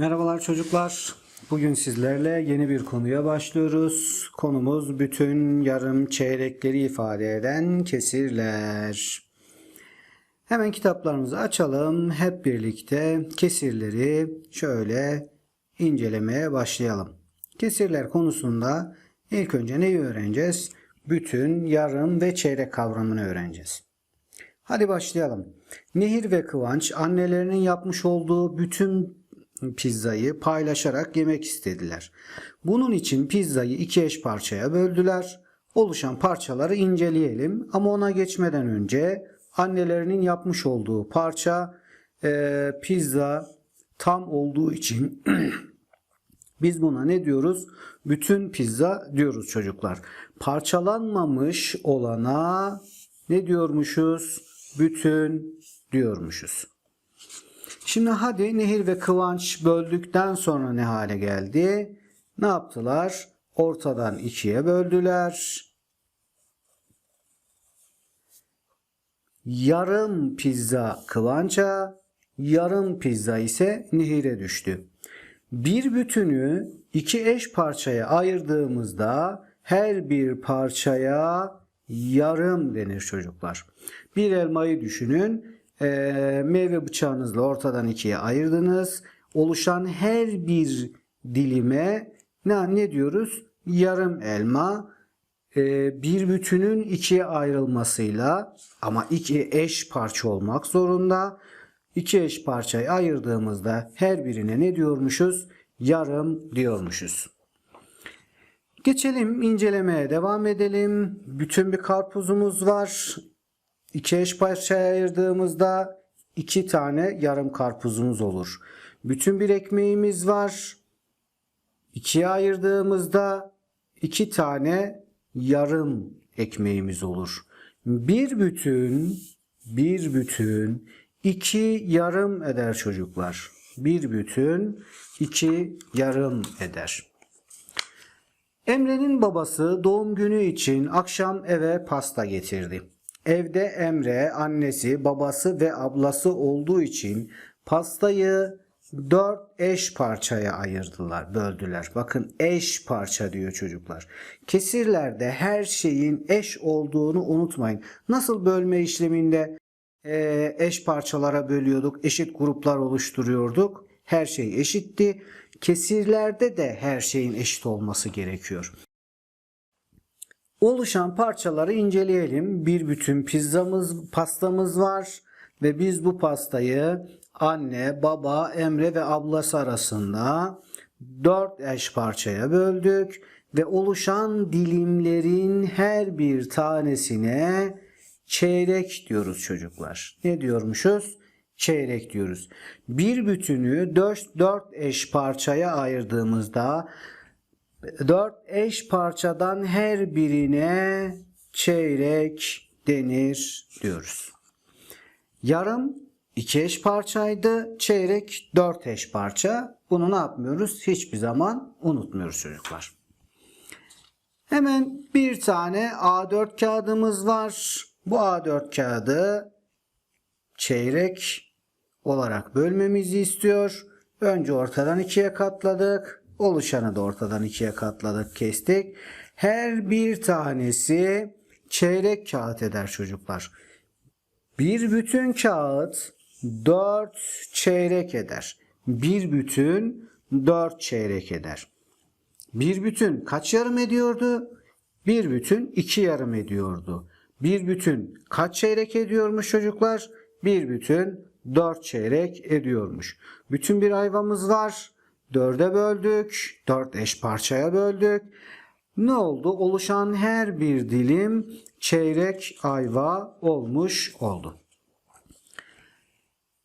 Merhabalar çocuklar. Bugün sizlerle yeni bir konuya başlıyoruz. Konumuz bütün yarım çeyrekleri ifade eden kesirler. Hemen kitaplarımızı açalım. Hep birlikte kesirleri şöyle incelemeye başlayalım. Kesirler konusunda ilk önce neyi öğreneceğiz? Bütün, yarım ve çeyrek kavramını öğreneceğiz. Hadi başlayalım. Nehir ve Kıvanç annelerinin yapmış olduğu bütün pizzayı paylaşarak yemek istediler. Bunun için pizzayı iki eş parçaya böldüler. Oluşan parçaları inceleyelim ama ona geçmeden önce annelerinin yapmış olduğu parça e, pizza tam olduğu için Biz buna ne diyoruz? Bütün pizza diyoruz çocuklar. Parçalanmamış olana ne diyormuşuz? Bütün diyormuşuz. Şimdi hadi Nehir ve Kıvanç böldükten sonra ne hale geldi? Ne yaptılar? Ortadan ikiye böldüler. Yarım pizza Kıvanç'a, yarım pizza ise Nehir'e düştü. Bir bütünü iki eş parçaya ayırdığımızda her bir parçaya yarım denir çocuklar. Bir elmayı düşünün. Ee, meyve bıçağınızla ortadan ikiye ayırdınız. Oluşan her bir dilime ne, ne diyoruz? Yarım elma. Ee, bir bütünün ikiye ayrılmasıyla ama iki eş parça olmak zorunda. İki eş parçayı ayırdığımızda her birine ne diyormuşuz? Yarım diyormuşuz. Geçelim incelemeye devam edelim. Bütün bir karpuzumuz var. İki eş parçaya ayırdığımızda iki tane yarım karpuzumuz olur. Bütün bir ekmeğimiz var. İkiye ayırdığımızda iki tane yarım ekmeğimiz olur. Bir bütün, bir bütün iki yarım eder çocuklar. Bir bütün iki yarım eder. Emre'nin babası doğum günü için akşam eve pasta getirdi. Evde Emre, annesi, babası ve ablası olduğu için pastayı dört eş parçaya ayırdılar, böldüler. Bakın eş parça diyor çocuklar. Kesirlerde her şeyin eş olduğunu unutmayın. Nasıl bölme işleminde e, eş parçalara bölüyorduk, eşit gruplar oluşturuyorduk. Her şey eşitti. Kesirlerde de her şeyin eşit olması gerekiyor. Oluşan parçaları inceleyelim. Bir bütün pizzamız, pastamız var ve biz bu pastayı anne, baba, Emre ve ablası arasında dört eş parçaya böldük ve oluşan dilimlerin her bir tanesine çeyrek diyoruz çocuklar. Ne diyormuşuz? Çeyrek diyoruz. Bir bütünü 4, 4 eş parçaya ayırdığımızda 4 eş parçadan her birine çeyrek denir diyoruz. Yarım 2 eş parçaydı. Çeyrek 4 eş parça. Bunu ne yapmıyoruz? Hiçbir zaman unutmuyoruz çocuklar. Hemen bir tane A4 kağıdımız var. Bu A4 kağıdı çeyrek olarak bölmemizi istiyor. Önce ortadan ikiye katladık. Oluşanı da ortadan ikiye katladık, kestik. Her bir tanesi çeyrek kağıt eder çocuklar. Bir bütün kağıt 4 çeyrek eder. Bir bütün 4 çeyrek eder. Bir bütün kaç yarım ediyordu? Bir bütün iki yarım ediyordu. Bir bütün kaç çeyrek ediyormuş çocuklar? Bir bütün dört çeyrek ediyormuş. Bütün bir ayvamız var. Dörde böldük. Dört eş parçaya böldük. Ne oldu? Oluşan her bir dilim çeyrek ayva olmuş oldu.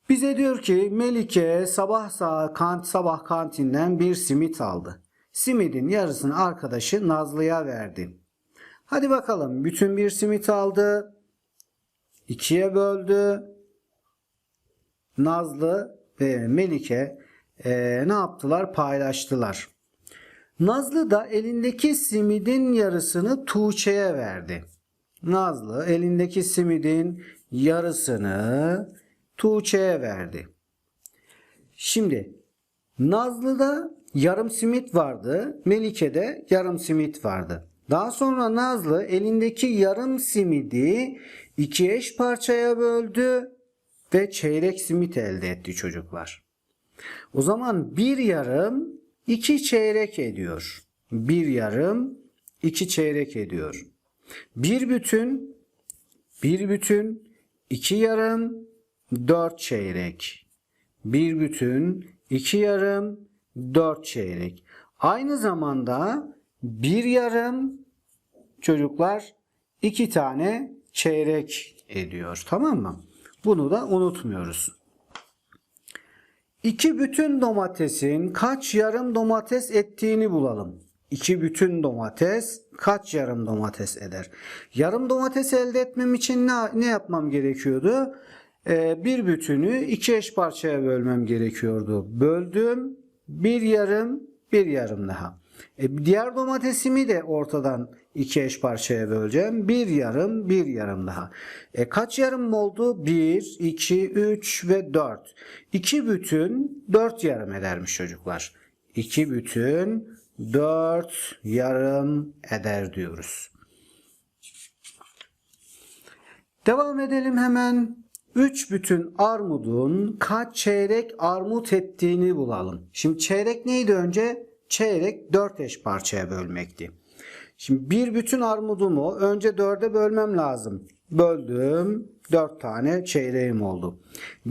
Bize diyor ki Melike sabah kant sabah kantinden bir simit aldı. Simidin yarısını arkadaşı Nazlı'ya verdi. Hadi bakalım bütün bir simit aldı. ikiye böldü. Nazlı ve Melike e, ne yaptılar? Paylaştılar. Nazlı da elindeki simidin yarısını Tuğçe'ye verdi. Nazlı elindeki simidin yarısını Tuğçe'ye verdi. Şimdi Nazlı'da yarım simit vardı. Melike'de yarım simit vardı. Daha sonra Nazlı elindeki yarım simidi iki eş parçaya böldü ve çeyrek simit elde etti çocuklar. O zaman bir yarım iki çeyrek ediyor. Bir yarım iki çeyrek ediyor. Bir bütün bir bütün iki yarım dört çeyrek. Bir bütün iki yarım dört çeyrek. Aynı zamanda bir yarım çocuklar iki tane çeyrek ediyor. Tamam mı? Bunu da unutmuyoruz. İki bütün domatesin kaç yarım domates ettiğini bulalım. İki bütün domates kaç yarım domates eder? Yarım domates elde etmem için ne, ne yapmam gerekiyordu? Ee, bir bütünü iki eş parçaya bölmem gerekiyordu. Böldüm bir yarım bir yarım daha. E, diğer domatesimi de ortadan iki eş parçaya böleceğim. Bir yarım, bir yarım daha. E, kaç yarım oldu? 1, 2, 3 ve 4. 2 bütün 4 yarım edermiş çocuklar. 2 bütün 4 yarım eder diyoruz. Devam edelim hemen. 3 bütün armudun kaç çeyrek armut ettiğini bulalım. Şimdi çeyrek neydi önce? Çeyrek 4 eş parçaya bölmekti. Şimdi bir bütün armudumu önce dörde bölmem lazım. Böldüm. 4 tane çeyreğim oldu.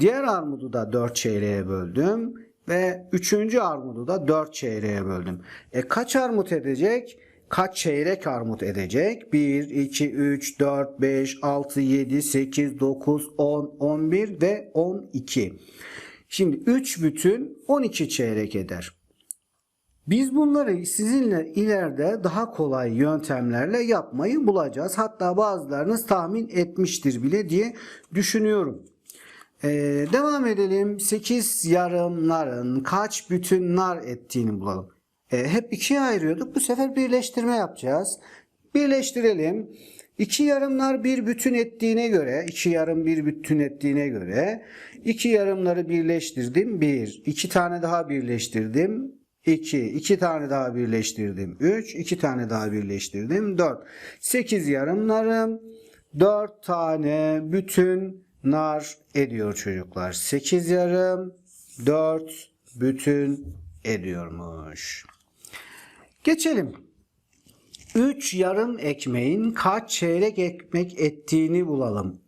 Diğer armudu da 4 çeyreğe böldüm. Ve üçüncü armudu da 4 çeyreğe böldüm. E kaç armut edecek? Kaç çeyrek armut edecek? 1, 2, 3, 4, 5, 6, 7, 8, 9, 10, 11 ve 12. Şimdi 3 bütün 12 çeyrek eder. Biz bunları sizinle ileride daha kolay yöntemlerle yapmayı bulacağız. Hatta bazılarınız tahmin etmiştir bile diye düşünüyorum. Ee, devam edelim. 8 yarımların kaç bütün nar ettiğini bulalım. Ee, hep ikiye ayırıyorduk. Bu sefer birleştirme yapacağız. Birleştirelim. İki yarımlar bir bütün ettiğine göre, iki yarım bir bütün ettiğine göre iki yarımları birleştirdim. Bir, iki tane daha birleştirdim. 2, 2 tane daha birleştirdim. 3, 2 tane daha birleştirdim. 4. 8 yarımlarım 4 tane bütün nar ediyor çocuklar. 8 yarım 4 bütün ediyormuş. Geçelim. 3 yarım ekmeğin kaç çeyrek ekmek ettiğini bulalım.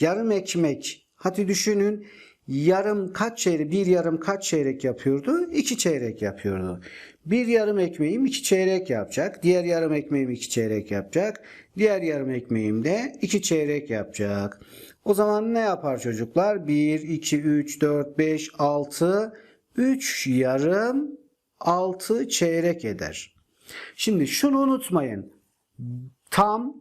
Yarım ekmek hadi düşünün yarım kaç çeyrek, bir yarım kaç çeyrek yapıyordu? İki çeyrek yapıyordu. Bir yarım ekmeğim iki çeyrek yapacak. Diğer yarım ekmeğim iki çeyrek yapacak. Diğer yarım ekmeğim de iki çeyrek yapacak. O zaman ne yapar çocuklar? 1, 2, 3, 4, 5, 6, 3 yarım 6 çeyrek eder. Şimdi şunu unutmayın. Tam,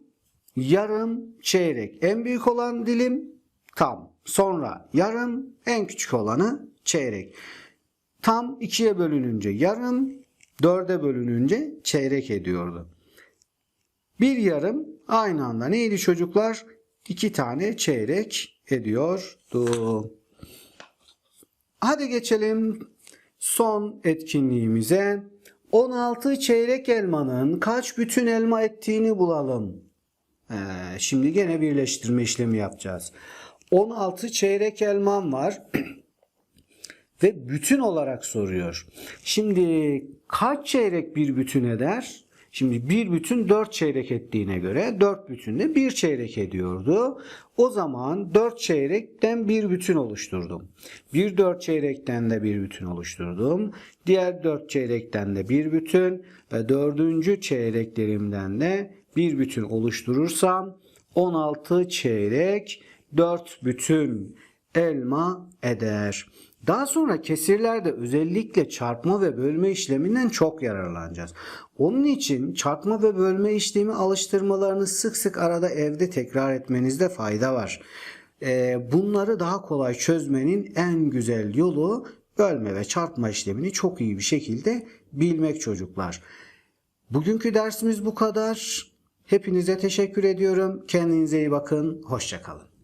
yarım, çeyrek. En büyük olan dilim tam. Sonra yarım, en küçük olanı çeyrek. Tam ikiye bölününce yarım, dörde bölününce çeyrek ediyordu. Bir yarım aynı anda neydi çocuklar? İki tane çeyrek ediyordu. Hadi geçelim son etkinliğimize. 16 çeyrek elmanın kaç bütün elma ettiğini bulalım. Ee, şimdi gene birleştirme işlemi yapacağız. 16 çeyrek elmam var. Ve bütün olarak soruyor. Şimdi kaç çeyrek bir bütün eder? Şimdi bir bütün 4 çeyrek ettiğine göre 4 bütün de 1 çeyrek ediyordu. O zaman 4 çeyrekten bir bütün oluşturdum. Bir 4 çeyrekten de bir bütün oluşturdum. Diğer 4 çeyrekten de bir bütün ve dördüncü çeyreklerimden de bir bütün oluşturursam 16 çeyrek 4 bütün elma eder. Daha sonra kesirlerde özellikle çarpma ve bölme işleminden çok yararlanacağız. Onun için çarpma ve bölme işlemi alıştırmalarını sık sık arada evde tekrar etmenizde fayda var. Ee, bunları daha kolay çözmenin en güzel yolu bölme ve çarpma işlemini çok iyi bir şekilde bilmek çocuklar. Bugünkü dersimiz bu kadar. Hepinize teşekkür ediyorum. Kendinize iyi bakın. Hoşçakalın.